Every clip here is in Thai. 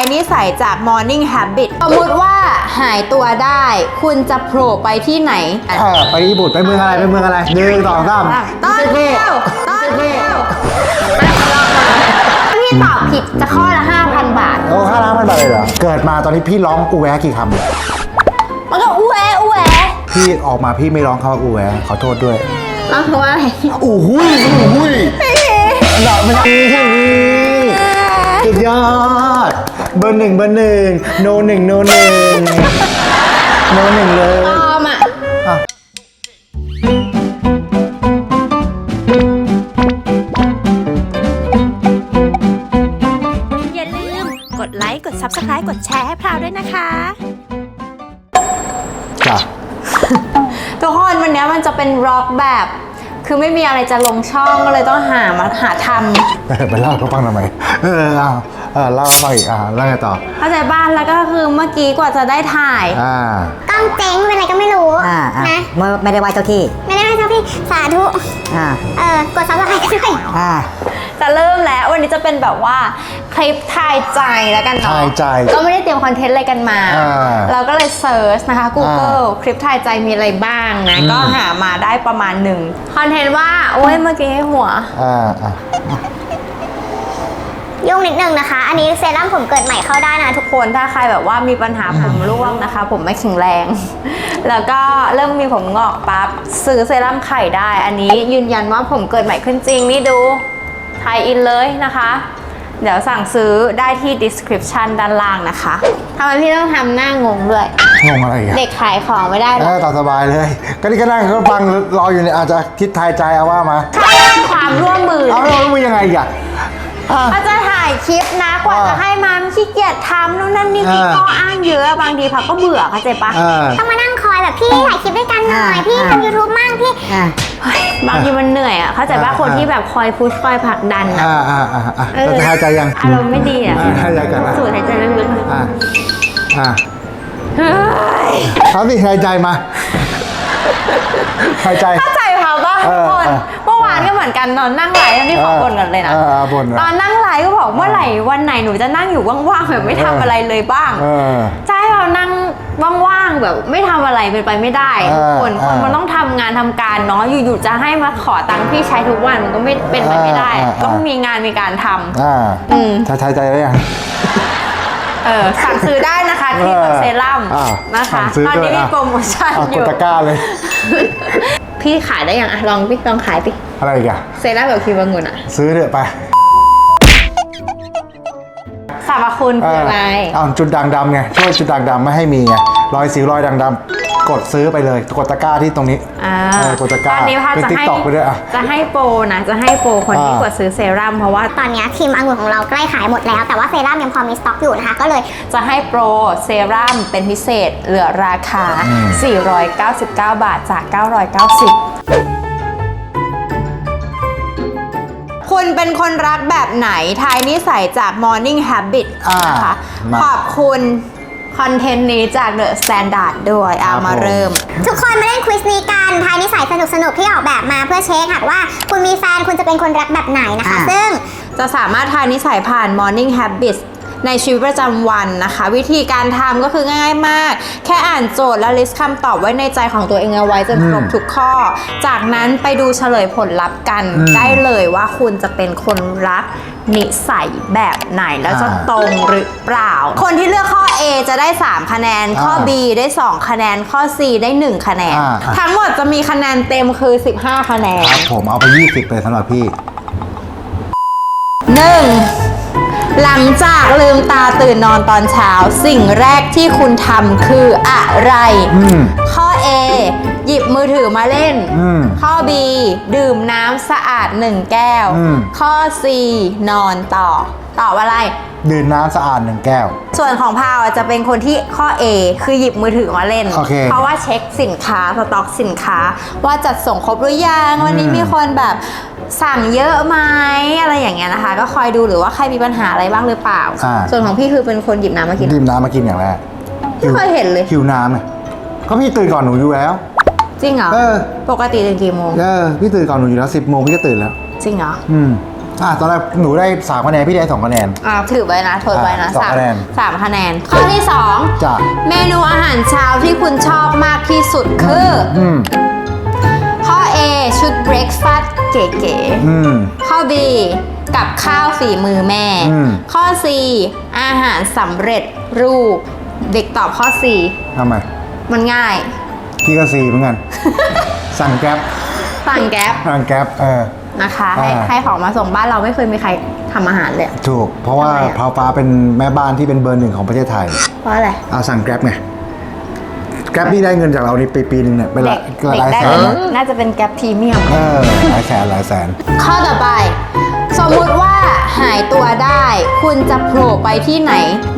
ายนิสัยจาก Morning Habit สมมติว่าหายตัวได้ คุณจะโผล่ไปที่ไหนอะเออไปญี่ปุ่นไปเมืองอะไรไปเมืองอะไรหนึ่งสองสามตอนเดียวตอนเดียวพี่ตอบผิดจะข้อละ 5,000 บาท โอ้ค่าน้ำมันบาทเลยเหรอ เกิดมาตอนนี้พี่ร้องอูแวะกี่คำเนี่ยมันก็อู้แออู้แอพี่ออกมาพี่ไม่ร้องคำว่าอูแวะขอโทษด้วยร้องเพราะว่าอะไรอู้หุยอู้หุยหล่อมันดีที่นี่สุดยอด เบอร์หนึ่งเบอร์หนึ่งโนหนึ่งโนหนึ่งโนหนึ่งเลยปลอมอะอะ อย่าลืม กดไลค์ กด Subscribe กดแชร์ให้พราวด้วยนะคะ จ้ะทุกคนวันนี้มันจะเป็นร็อกแบบ คือไม่มีอะไรจะลงช่องก็เลยต้องหามาหาทเออไปเล่าให้เขาฟังทำไมเออเอา เออเล่าให้ฟังอีกอ่าเล่าไงต่อำเข้าใจบ้านแล้วก็คือเมื่อกี้กว่าจะได้ถ่าย อ่าต้องเจ๊งเป็นอะไรก็ไม่รู้อ่าอ่านะไม่ไม่ได้ไหว้เจ้าที่ไม่ได้ไหมเจ้าพี่สาธุอ่าเออกดซับสไครต์ด้วยอ่า จะเริ่มแล้ววันนี้จะเป็นแบบว่าคลิปทายใจแล้วกันเนาะทายใจก็ไม่ได้เตรียมคอนเทนต์อะไรกันมา อ่าเราก็เลยเซิร์ชนะคะ Google คลิปทายใจมีอะไรบ้างนะ อืม ก็หามาได้ประมาณหนึ่งคอนเทนต์ว่า โอ้ยเมื่อกี้ให้หัว อ่าอ่า ยุ่งนิดนึงนะคะ อันนี้เซรั่มผมเกิดใหม่เข้าได้นะทุกทุกคนถ้าใครแบบว่ามีปัญหาผมร่วงนะคะ ผมไม่แข็งแรง แล้วก็เริ่มมีผมงอกปั๊บซื้อเซรั่มไข่ได้ อันนี้ยืนยันว่าผมเกิดใหม่ขึ้นจริงนี่ดูไทยอินเลยนะคะ เดี๋ยวสั่งซื้อได้ที่ description ด้านล่างนะคะทำไมพี่ต้องทำหน้างงด้วย งงอะไรอีกอะเด็กขายของไม่ได้หรเอออตามสบายเลย ก็นี่ก็นั่งก็ฟังรออยู่เนี่ยอาจจะคิดทายใจเอาว่ามาใช่ความร่วมมือ เอาแล้วมึงยังไงอีกอะอะ อาจจะถ่ายคลิปนะ กว่าอ่าจะให้มามันขี้เกียจทำนู่นนั่นนี่มีอ่าข้ออ้างเยอะบางทีพักก็เบื่อเข้าใจปะเออต้องมานั่งคอยแบบพี่ถ่ายคลิปด้วยกันหน่อยอ่าพี่อ่าทำยูทูบมั่งพี่อ่าบางทีมันเหนื่อยอะเข้าใจว่าอ่าคนที่แบบคอยพุชคอยผลักดันอะอ่าอ่าอ่าอ่าเออจะทายใจยังอารมณ์ไม่ดีอะอ่าหายใจก่อนนะสูดหายใจลึกๆหน่อยอ่าอ่าเฮ้ยเอาสิทายใจมาทายใจเข้าใจเขาปะเอ ทุกคนเมื่อวานก็เหมือนกันนอนนั่งไลฟ์ที่ขอบ่นกันเลยนะบนตอนนั่งไลฟ์ก็บอกเมื่อไหร่วันไหนหนูจะนั่งอยู่ว่างๆแบบไม่ทำอะไรเลยบ้างใช่เรานั่งว่างๆแบบไม่ทำอะไรเป็นไปไม่ได้ทุกคนคนมันต้องทำงานทำการเนาะอยู่ๆจะให้มาขอตังค์พี่ใช้ทุกวันมันก็ไม่เป็นไปไม่ได้ ต้องมีงานมีการทำอ่าอืมทาใจได้ยังเออสั่งซื้อได้นะคะครีมกับเซรั่มนะคะตอนนี้มีโปรโมชั่นอาอกดยู่ตะกร้าเลย พี่ขายได้ยังอะลองพี่ลองขายสิอะไรอีกอะเซรั่มกับครีมองุ่นอะซื้อเถอะไปสรรพคุณคืออะไรเอาจุดด่างดำไงช่วยจุดด่างดำไม่ให้มีไงรอยสิวรอยด่างดำ กดซื้อไปเลย กดตะกร้าที่ตรงนี้อ่าเออกดตะกร้าตอนนี้พาเป็นจะให้ TikTok ไปด้วยอะ จะให้โปรนะ จะให้โปรคนที่อ่ากดซื้อเซรั่มเพราะว่า ตอนนี้ครีมองุ่นของเราใกล้ขายหมดแล้ว แต่ว่าเซรั่มยังพอมีสต็อกอยู่นะคะ ก็เลยจะให้โปรเซรั่มเป็นพิเศษเหลือราคา 499 บาทจาก 990 คุณเป็นคนรักแบบไหนทายนิสัยจาก Morning Habit อ่านนะคะ มา ขอบคุณ คอนเทนต์นี้จาก The Standard ด้วยเอาครับมาผมเริ่ม ทุกคนมาเล่นควิสนี้กันทายนิสัยสนุกๆที่ออกแบบมาเพื่อเช็คหากว่าคุณมีแฟนคุณจะเป็นคนรักแบบไหนนะคะ อ่าซึ่ง จะสามารถทานนิสัยผ่าน Morning Habits ในชีวิตประจำวันนะคะ วิธีการทำก็คือง่ายมาก แค่อ่านโจทย์และลิสต์คำตอบไว้ในใจของตัวเองเอาไว้จนครบอืมทุกข้อ จากนั้นไปดูเฉลยผลลัพธ์กัน อืม ได้เลยว่าคุณจะเป็นคนรัก นิสัยแบบไหนแล้วจะอ่าตรงหรือเปล่า คนที่เลือกข้อ A จะได้ 3 คะแนน ข้ออ่า B ได้ 2 คะแนน ข้อ C ได้ 1 คะแนน อ่า ทั้งหมดจะมีคะแนนเต็มคือ 15 คะแนน ครับผมเอาไป 20เลยสำหรับพี่ หนึ่งหลังจากลืมตาตื่นนอนตอนเช้า สิ่งแรกที่คุณทำคืออะไร อืม ข้อ A หยิบมือถือมาเล่น อืม ข้อ B ดื่มน้ำสะอาดหนึ่งแก้ว อืม ข้อ C นอนต่อ ตอบอะไร ดื่มน้ำสะอาดหนึ่งแก้ว ส่วนของพาวอะจะเป็นคนที่ข้อ A คือหยิบมือถือมาเล่น โอเคเพราะว่าเช็คสินค้า สต็อกสินค้า ว่าจัดส่งครบหรือยัง วันนี้อืม มีคนแบบสั่งเยอะไหมอะไรอย่างเงี้ยนะคะ ก็คอยดูหรือว่าใครมีปัญหาอะไรบ้างหรือเปล่า อ่า ส่วนของพี่คือเป็นคนหยิบน้ำมากิน ดื่มน้ำมากินอย่างแรกไม่เคยเห็นเลย หิวน้ำไงก็พี่ตื่นก่อนหนูอยู่แล้ว จริงเหรอเออ ปกติตื่นกี่โมงเออพี่ตื่นก่อนหนูอยู่แล้วสิบโมงพี่ก็ตื่นแล้ว จริงเหรออืมอะตอนแรกหนูได้สามคะแนนพี่ได้สองคะแนน อ่าถือไว้นะทดไว้นะอะสองสามคะแนนสามคะแนน ข้อที่สองจ้ะ เมนูอาหารเช้าที่คุณชอบมากที่สุดคืออืมข้อ A ชุดเบรคฟาสต์เก๋อืม ๆข้อ B กับข้าวฝีมือแม่ อืม ข้อ C อาหารสำเร็จรูป เด็กตอบข้อทำไม4มันง่าย พี่ก็ซีเหมือนกัน สั่งแก๊ปสั่งแก๊ปสั่งแก๊ปเออนะคะ ให้อ่าให้ของมาส่งบ้านเราไม่เคยมีใครทำอาหารเลย ถูก เพราะว่าทำไมอะพาวฟ้าเป็นแม่บ้านที่เป็นเบอร์หนึ่งของประเทศไทย เพราะอะไรเอาสั่งแก๊ปไงแก๊ปนี่ได้เงินจากเราในปีปีหนึ่งเนี่ยเป็นหเด็ลายกหเด็กลายได้แสนเลยนะน่าจะเป็นแก๊ปพรีเมียมเออหลายแสนหลายแสน ข้อต่อไป สมมุติว่าหายตัวได้ คุณจะโผล่ไปที่ไหน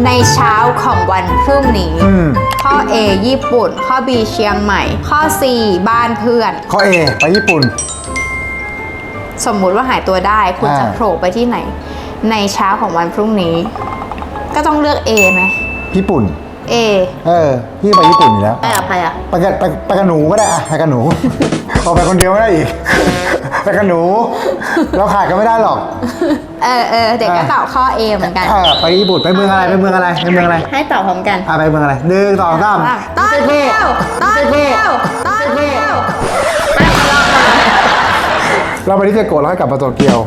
ในเช้าของวันพรุ่งนี้อืมข้อ A ญี่ปุ่น ข้อ B เชียงใหม่ ข้อ C บ้านเพื่อน ข้อ A ไปญี่ปุ่น สมมุติว่าหายตัวได้ คุณจะอ่า โผล่ไปที่ไหน ในเช้าของวันพรุ่งนี้ ก็ต้องเลือก A ไหมญี่ปุ่น A เออพี่ไปญี่ปุ่นอยู่แล้วไปกับใครอะไปกับไปไปกับหนูก็ได้อะไปกับหนู พอไปคนเดียวไม่ได้อีก ไปกับหนู เราขาดกันไม่ได้หรอก เออเออเด็กก็อ่าตอบข้อ A เหมือนกัน เออไปญี่ปุ่นไปเมืองอะไรไปเมืองอะไรไปเมืองอะไรให้ตอบพร้อมกันอะไปเมืองอะไรหนึ่งสองสามตอนเดียวตอนเดียวตอนเดียวไปทะเลาะกันเราไปที่เจโกะแล้วให้กลับมาโตเกียว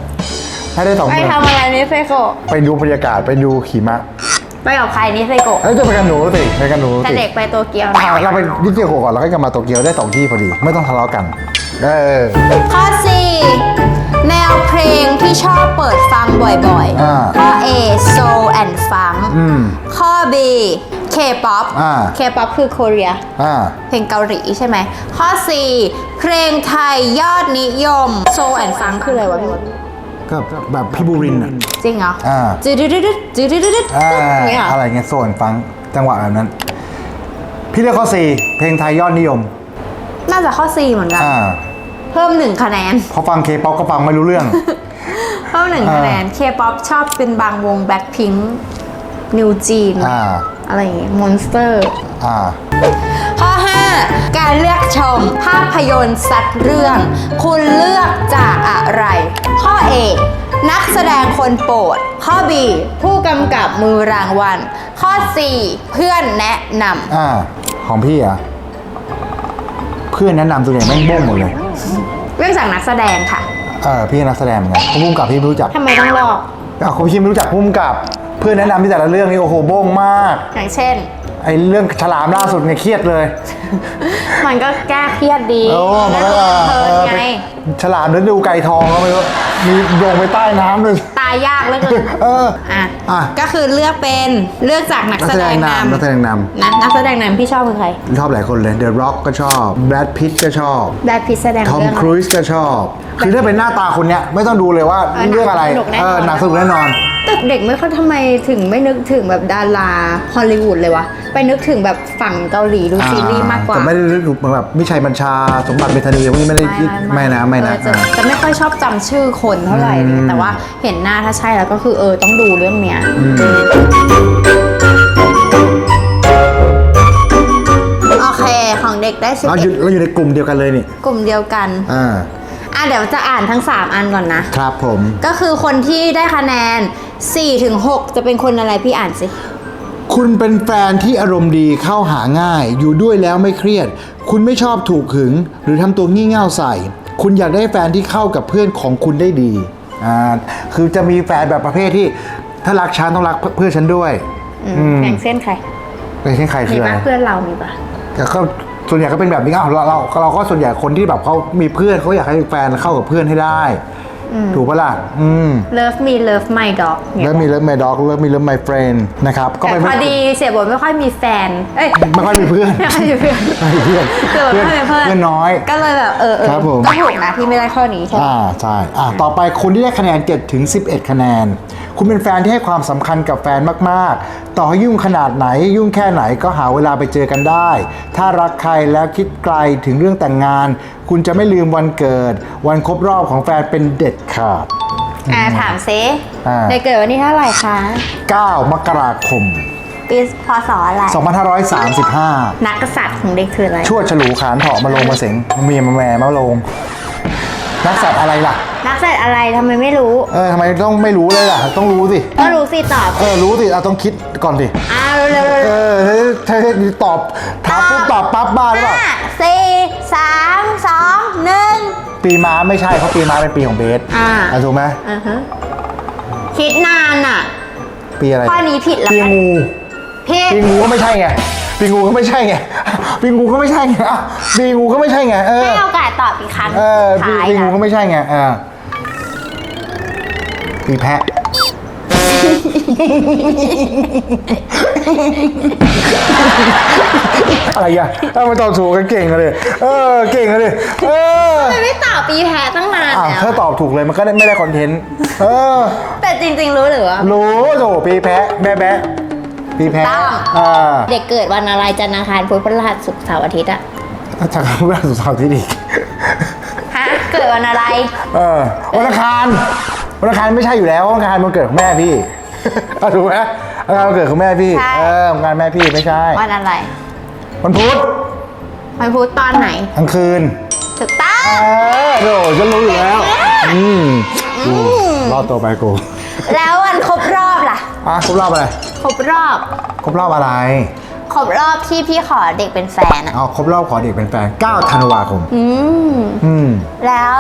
ให้ได้สองไปเมืองทำอะไรนิเซโกะไปดูบรรยากาศไปดูขี่ม้า ไปกับใครนิเซโกะเอ้ยจะไปกับหนูสิไปกับหนูแต่สิเด็กไปโตเกียวอะเราไปที่เจโกะก่อนแล้วก็กลับมาโตเกียวได้สองที่พอดี ไม่ต้องทะเลาะกัน เออ ข้อ 4 แนวเพลงที่ชอบเปิดฟังบ่อยอ่า ๆ ข้อ A soul and funk อืม ข้อ B K-pop อ่า K-pop คือโคเรีย อ่า เพลงเกาหลีใช่ไหม ข้อ 4 เพลงไทยยอดนิยม soul and funk คืออะไรวะพี่ ก็แบบพี่บูรินทร์อะจริงเหรออ่า จืดดืดจืดดืดอ่าเนี่ยเหรออะไรเงี้ยโซนฟังจังหวะแบบนั้น พี่เลือกข้อ4เพลงไทยยอดนิยม น่าจะข้อ4เหมือนกัน อ่าเพิ่มหนึ่งคะแนน พอฟังเคป๊อปก็ฟังไม่รู้เรื่อง เพิ่มหนึ่งอ่า คะแนน K-pop ชอบเป็นบางวง Blackpink New Jean อ่า อะไรอย่างงี้ Monster อ่า ข้อ 5 การเลือกชมภาพยนตร์สัตว์เรื่อง คุณเลือก แสดงคนโปรด ข้อ B ผู้กำกับมือรางวัล ข้อ C เพื่อนแนะนอ่า ของพี่อะ เพื่อนแนะนำตัวเนี่ยแม่งบ้งหมดเลยำเรื่องจากนักแสดงค่ะเออพี่นักแสดงเหมือนกันพุ่มกับพี่ไม่รู้จักทำไมต้องลอกอ้าวเขาพี่ไม่รู้จักพุ่มกับ เพื่อนแนะนำที่แต่ละเรื่องนี่โอ้โหบ้งมาก อย่างเช่น ไอ้เรื่องฉลามล่าสุดเนี่ยเครียดเลย มันก็แก้เครียดดีโอ้มันก็เพลินไงฉลามเดินดูไก่ทองก็ไม่รู้มีลงไปใต้น้ำเลยตายยากเหลือเกินเอออะอะก็คือเลือกเป็นเลือกจากนักนักแสแสดดงงนำนำนักแสดงนนะนักแสดงนำพี่ชอบคือใครำชอบหลายคนเลย The Rock ก็ชอบแบรดพิตก็ชอบแบทพิตแสดงทอมเรื่องครูซก็ชอบ คือถ้าเป็นหน้าตาคนเนี้ยไม่ต้องดูเลยว่าเออหนังเรื่องอะไรสนุกแน่นอนเออหนังสนุกแน่นอน แต่เด็กไม่ค่อยทำไมถึงไม่นึกถึงแบบดาราฮอลลีวูดเลยวะ ไปนึกถึงแบบฝั่งเกาหลีดูซีรีส์มากกว่าแต่ไม่ได้รู้เหมือนแบบมิชัยบัญชา สมบัติเมธานีพวกนี้ไม่ได้ไม่นะไม่นะ เออจะจะไม่ค่อยชอบจำชื่อคนเท่าไหร่เลยอืมแต่ว่าเห็นหน้าถ้าใช่แล้วก็คือเออต้องดูเรื่องเนี้ย โอเคของเด็กได้สิบเราอเอ็ยู่ดเราอยู่ในกลุ่มเดียวกันเลยนี่กลุ่มเดียวกัน อ่า อะเดี๋ยวจะอ่านทั้ง 3 อันก่อนนะ ครับผม ก็คือคนที่ได้คะแนน4-6ถึง6จะเป็นคนอะไรพี่อ่านสิ คุณเป็นแฟนที่อารมณ์ดีเข้าหาง่าย อยู่ด้วยแล้วไม่เครียด คุณไม่ชอบถูกหึง หรือทำตัวงี่เง่าใส่ คุณอยากได้แฟนที่เข้ากับเพื่อนของคุณได้ดีอ่าคือจะมีแฟนแบบประเภทที่ถ้ารักฉันต้องรักเพื่อนฉันด้วยอืมอืมอย่างเช่นใคร เป็นเช่นใครคืมีออะไรปะเพื่อนเรามีปะแต่ก็ ส่วนใหญ่ก็เป็นแบบนี้อ้าวเราเราเราก็ส่วนใหญ่คนที่แบบเขามีเพื่อนเขาอยากให้แฟนเข้ากับเพื่อนให้ได้ ถูกปะล่ะอืม Love me love my dog เนี่ยแล้วมีเลิฟ my dog เลิฟมีเลิฟ my friend นะครับก็แต่เป็นพอดีเสียบทไม่ค่อยมีแฟน เอ้ยไม่ค่อยมีเพื่อน ไม่ค่อยมีเพื่อน ไม่มีเพื่อนเสียบทไม่ค่อยมีเพื่อน เพื่อนน้อย ก็เลยแบบเออเออครับผม ก็ถูกนะที่ไม่ได้ข้อนี้ใช่ไหม อ่าใช่อ่าต่อไปคนที่ได้คะแนน7ถึง11 คะแนน คุณเป็นแฟนที่ให้ความสำคัญกับแฟนมากๆ ต่อให้ยุ่งขนาดไหนยุ่งแค่ไหนก็หาเวลาไปเจอกันได้ ถ้ารักใครแล้วคิดไกลถึงเรื่องแต่งงาน คุณจะไม่ลืมวันเกิด วันครบรอบของแฟนเป็นเด็ดขาดอ่าถามซิอ่าได้เกิดวันที่เท่าไหร่คะ 9 มกราคม ปีพศอะไร 2535 นักกษัตริย์ของเด็กคืออะไร ชั่วฉลูขานเถาะมาลงมาเสงเมียมาแหวมาลง นักสัตว์อะไรล่ะ รักเสร็จอะไรทำไมไม่รู้ เออทำไมต้องไม่รู้เลยล่ะ ต้องรู้สิ ก็รู้สิตอบเออรู้สิเอาต้องคิดก่อนดิอ้าวเร็วๆเออถ้าถ้าตอบถามปุ๊บตอบปั๊บบ้าหรือเปล่าห้าสี่สามสองหนึ่ง ปีม้าไม่ใช่เพราะปีม้าเป็นปีของเบสอ่าะถูกไหมอ่าฮะคิดนานอะ ปีอะไรข้อนี้ผิดแล้วปีกันงูผิดปีงูก็ไม่ใช่ไงปีงูก็ไม่ใช่ไงปีงูก็ไม่ใช่ไงอะปีงูก็ไม่ใช่ไงเออให้โอกาสตอบอีกครั้งเออปีท้ายปีงูนะก็ไม่ใช่ไงอ่า ปีแพะ อะไรอะถ้ามันตอบถูกกันเก่งเลย เออ เก่งเลย เออทำไมไม่ตอบปีแพ้ตั้งนานอะแล้วถ้าตอบถูกเลยมันก็ได้ไม่ได้คอนเทนต์ เออ แต่จริง ๆ รู้หรือว่ารู้โถปีแพะแม่แบะปีแพะต้องอ่าเด็กเกิดวันอะไรจันทร์อังคารพุธพฤหัสศุกร์เสาร์อาทิตย์อะถ้าคำว่าสุดท้ายที่ดีฮะเกิดวันอะไร เออวันอังคาร วันอังคารไม่ใช่อยู่แล้ววันอังคารมันเกิดของแม่พี่ เอาถูกไหมวันอังคารมันเกิดของแม่พี่ ใช่ เออวันอังคารแม่พี่ไม่ใช่ วันอะไรวันพุธวันพุธตอนไหนกลางคืน ถูกต้อง เออโถฉันรู้อยู่แล้วอืมกูรอดตัวไปกูแล้ววันครบรอบล่ะ อะครบรอบอะไร ครบรอบ ครบรอบอะไรครบรอบที่พี่ขอเด็กเป็นแฟนอะอ๋อครบรอบขอเด็กเป็นแฟน9ธันวาคม อืม อืม แล้ว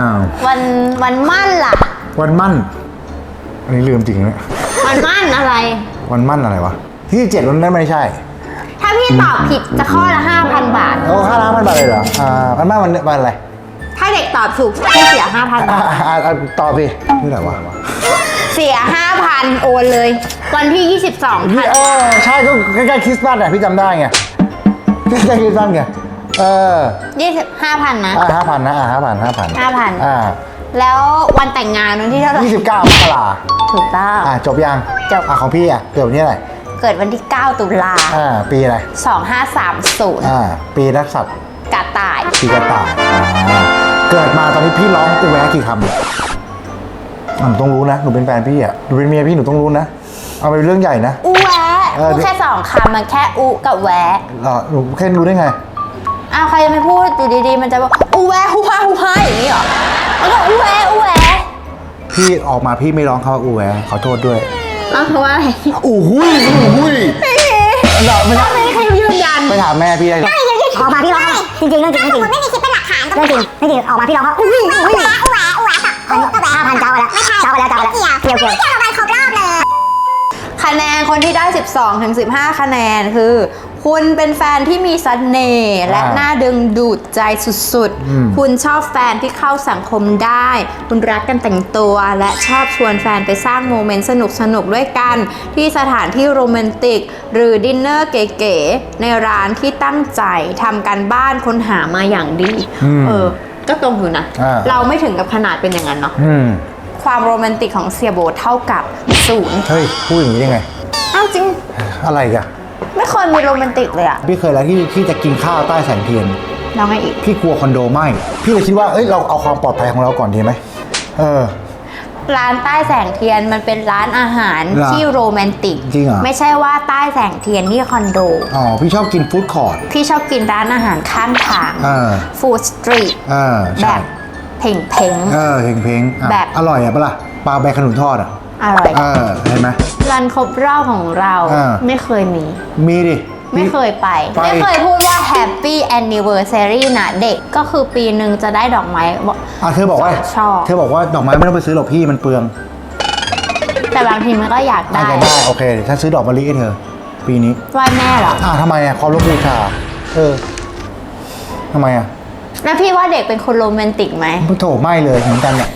อ้าว วันวันมั่นล่ะ วันมั่น อันนี้ลืมจริงเนี่ยวันมั่นอะไร วันมั่นอะไรวะ ที่เจ็ดวันนั้นไม่ใช่ถ้าพี่ตอบผิดจะข้อละ5,000บาท โอ้ค่าล้างมันบาทเลยเหรออ่าวันมั่นวันวันอะไรถ้าเด็กตอบถูกพี่เสีย5,000อ่าบาท อ่าอ่าตอบสินี่ไหนวะเสีย5,000โอนเลย วันที่22พี่เออใช่ก็ใกล้ๆคริสต์มาสอะพี่จำได้ไงใกล้ๆคริสต์มาสไงเออ25,000นะ อ่าห้าพันนะอ่าห้าพันห้าพัน5,000 อ่า แล้ววันแต่งงานวันที่เท่าไหร่ยี่สิบเก้ามกราถูกต้อง อ่าจบยังจบ อ่าของพี่อะเกิดวันที่อะไรเกิดวันที่ 9 ตุลา อ่าปีอะไร2530 อ่าปีนักสัตว์กระต่าย ปีกระต่ายอ่าเกิดมาตอนนี้พี่ร้องกูแวะกี่คำเนี่ยอะหนูต้องรู้นะหนูเป็นแฟนพี่อะหนูเป็นเมียพี่หนูต้องรู้นะเอาไปนเรื่องใหญ่นะ อูแวะเออ พูดแค่สองคำมันแค่อุกับแวะเออหนูแค่รู้ได้ไง อ้าวใครจะไม่พูดอยู่ดีๆ มันจะบอกอูแวะฮูฮาฮูฮาอย่างนี้เหรอ แล้วก็อูแวะอูแวะพี่ออกมาพี่ไม่ร้องคำว่าอูแวะขอโทษด้วยอ้าวเพราะว่าอะไรอู้หุยอู้หุยไม่มีเราไม่ได้ไม่มีใครยืนยันไปถามแม่พี่ได้เลยออกมาพี่ร้องจริงจริงเรื่องจริงเรื่องจริงไม่มีคลิปเป็นหลักฐานเรื่องจริงเรื่องจริงออกมาพี่ร้องว่าอุ้ยอุ้ยอุ้ยอุ้ยอันนี้ก็แบบห้าพันเจ้าไปแล้วไม่ใช่เจ้าไปแล้วเจ้าไปแล้วเกี่ยวเกี่ยวเกี่ยวกับครบรอบเลยคะแนนคนที่ได้ 12ถึง15 คะแนนคือ คุณเป็นแฟนที่มีเสน่ห์และอ่าน่าดึงดูดใจสุดอืมๆคุณชอบแฟนที่เข้าสังคมได้ คุณรักกันแต่งตัวและชอบชวนแฟนไปสร้างโมเมนต์สนุกๆด้วยกัน ที่สถานที่โรแมนติก หรือดินเนอร์เก๋ๆในร้านที่ตั้งใจทำการบ้านค้นหามาอย่างดีอืมเออ ก็ตรงอยู่นะอ่าเราไม่ถึงกับขนาดเป็นอย่างนั้นเนาะอืมความโรแมนติกของเสียโบเท่ากับศูนย์เฮ้ยพูดอย่างนี้ได้ไงอ้าวจริงอะไรกัน ไม่เคยมีโรแมนติกเลยอะพี่เคยแล้วที่ที่จะกินข้าวใต้แสงเทียน แล้วไงอีก พี่กลัวคอนโดไหมพี่เลยคิดว่าเอ้ยเราเอาความปลอดภัยของเราก่อนดีไหมเออ ร้านใต้แสงเทียนมันเป็นร้านอาหารเหรอที่โรแมนติก จริงเหรอ ไม่ใช่ว่าใต้แสงเทียนที่คอนโด อ๋อพี่ชอบกินฟู้ดคอร์ท พี่ชอบกินร้านอาหารข้างทาง เออ ฟู้ดสตรีท เออแบใช่บเพ่งเพ่ง เออเพลงเพลงอะแบบ อร่อยอะปะล่ะปลาใบขนุนทอดอะอร่อย เออเห็นไหม รันครบรอบของเราอ่า ไม่เคยมี มีดิ ไม่เคยไป ไป ไม่เคยพูดว่า Happy Anniversary นะเด็กก็คือปีหนึ่งจะได้ดอกไม้บอก อะเธอบอกว่าชอบ เธอบอกว่าดอกไม้ไม่ต้องไปซื้อหรอกพี่มันเปลืองแต่บางทีมันก็อยากอาจได้จะได้โอเคเดี๋ยวฉันซื้อดอกมะลิให้เธอ ปีนี้ ไหว้แม่เหรอ อ่าทำไมอะความรบบูชาเออทำไมอะแล้วพี่ว่าเด็กเป็นคนโรแมนติกไหม โถไม่เลยเหมือนกันอะ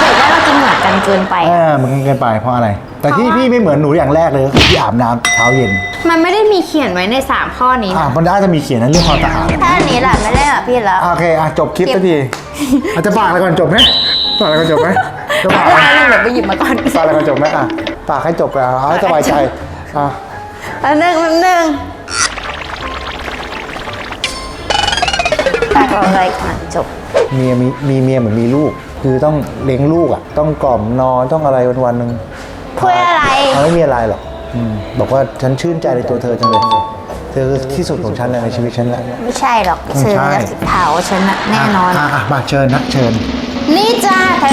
เด็กว่าเรากินเหมือนกันเกินไป เออเหมือนกันเกินไปเพราะอะไร แต่ที่เพราะว่าพี่ไม่เหมือนหนูอย่างแรกเลยก็คือพี่อาบน้ำเช้าเย็นมันไม่ได้มีเขียนไว้ใน 3 ข้อนี้อ่านะมันได้จะมีเขียนนะเรื่องความสะอาดถ้าอันนี้แหละไม่ได้แบบพี่แล้วอะโอเคอะจบคลิปสักทีอาจจะฝากอะไรก่อนจบไหมฝากอะไรก่อนจบไหมจะฝากไม่อะไรได้เดี๋ยวไปหยิบมาก่อนฝากอะไรก่อนจบไหมอะฝากให้จบไปอะเอาให้สบายใจอะแล้วหนึ่งแป๊บหนึ่งฝากเอาอะไรก่อนจบ เมียมีมีเมียเหมือนมีลูก คือต้องเลี้ยงลูกอะต้องกล่อมนอนต้องอะไรวันวันๆหนึ่งเพื่ออะไรเอาไม่มีอะไรหรอกอืมบอกว่าฉันชื่นใจในตัวเธอจังเลยเธอคือที่สุดของฉันเลยในชีวิตฉันแล้ว ไม่ใช่หรอกไม่เชิญใช่แล้วสิเผาฉันนะแน่นอนะะะมาเชิญนะเชิญนี่จ้าแท้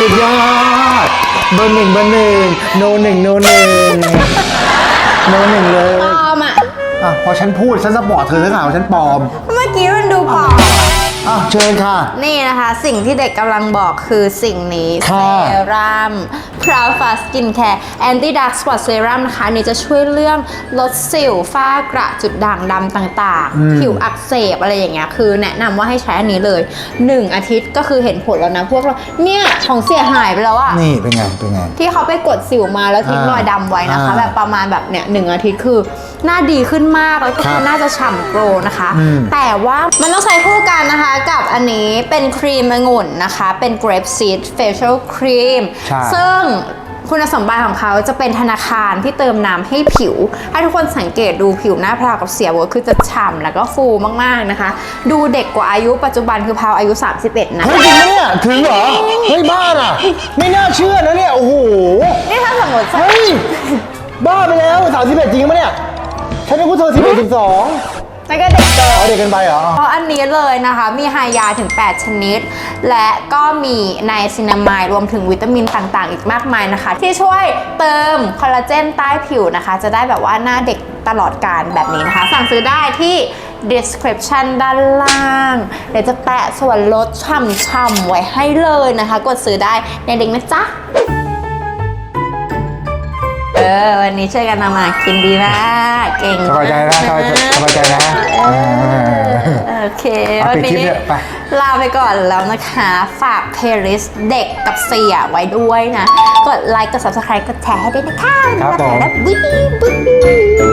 สุดยอดเบอร์หนึ่งเบอร์หนึ่งโนหนึ่งโนหนึ่งโนหนึ่งเลยปลอมอะอะพอฉันพูดฉันสปอร์ตเธอแล้วหาว่าฉันปลอม เมื่อกี้มันดูปลอม อะเชิญค่ะ นี่นะคะสิ่งที่เด็กกำลังบอกคือสิ่งนี้เซค่ะ รั่ม Proud Fast Skin Care Anti Dark Spot Serum นะคะอันนี่จะช่วยเรื่องลดสิวฝ้ากระจุดด่างดำต่างๆ ผิวอักเสบอะไรอย่างเงี้ยคือแนะนำว่าให้ใช้อันนี้เลย 1 อาทิตย์ก็คือเห็นผลแล้วนะพวกเราเนี่ยของเสียหายไปแล้วอะ นี่เป็นไง เป็นไง ที่เขาไปกดสิวมาแล้วทิ้งอ่ารอยดำไว้นะคะ อ่าแบบประมาณแบบเนี่ยหนึ่งอาทิตย์คือ หน้าดีขึ้นมากแล้วก็ครับหน่าจะฉ่ำโกรนะคะ อืมแต่ว่ามันต้องใช้คู่กันนะคะกับอันนี้เป็นครีมองุ่นนะคะ เป็น grape seed facial cream ซึ่งคุณสมบัติของเขาจะเป็นธนาคารที่เติมน้ำให้ผิวให้ทุกคนสังเกตดูผิวหน้าพราวกับเสียบวคือจะฉ่ำแล้วก็ฟูมากๆนะคะ ดูเด็กกว่าอายุปัจจุบันคือพราวอายุ 31 นะ เฮ้ยจริงปะเนี่ยถึงเหรอ เฮ้ยบ้าอะ ไม่น่าเชื่อนะเนี่ย โอ้โห นี่ถ้าสมมติเฮ้ย บ้าไปแล้ว 31 จริงปะเนี่ย ฉันเป็นผู้เธอ11 12 ไม่ก็เด็กเกิน เอเด็กกันไปเหรอ เพราะอันนี้เลยนะคะ มีไฮยาถึง 8 ชนิด และก็มีไนซินามายรวมถึงวิตามินต่างๆ อีกมากมายนะคะ ที่ช่วยเติมคอลลาเจนใต้ผิวนะคะ จะได้แบบว่าหน้าเด็กตลอดการแบบนี้นะคะ สั่งซื้อได้ที่ description ด้านล่าง เดี๋ยวจะแปะส่วนลดช่ำๆไว้ให้เลยนะคะ กดซื้อได้ในเด็กนะจ๊ะ เออ วันนี้ช่วยกันทำมากินดีมากเก่งสบายใจนะสบายใจสบายใจนะเออโอเคเอาวันปิดคลิปนี้เนี่ยไปลาไปก่อนแล้วนะคะ ฝากเพลย์ลิสต์เด็กกับเสียไว้ด้วยนะ กดไลค์กด subscribe กดแชร์ให้ด้วยนะคะครับผมแล้วบ๊ายบาย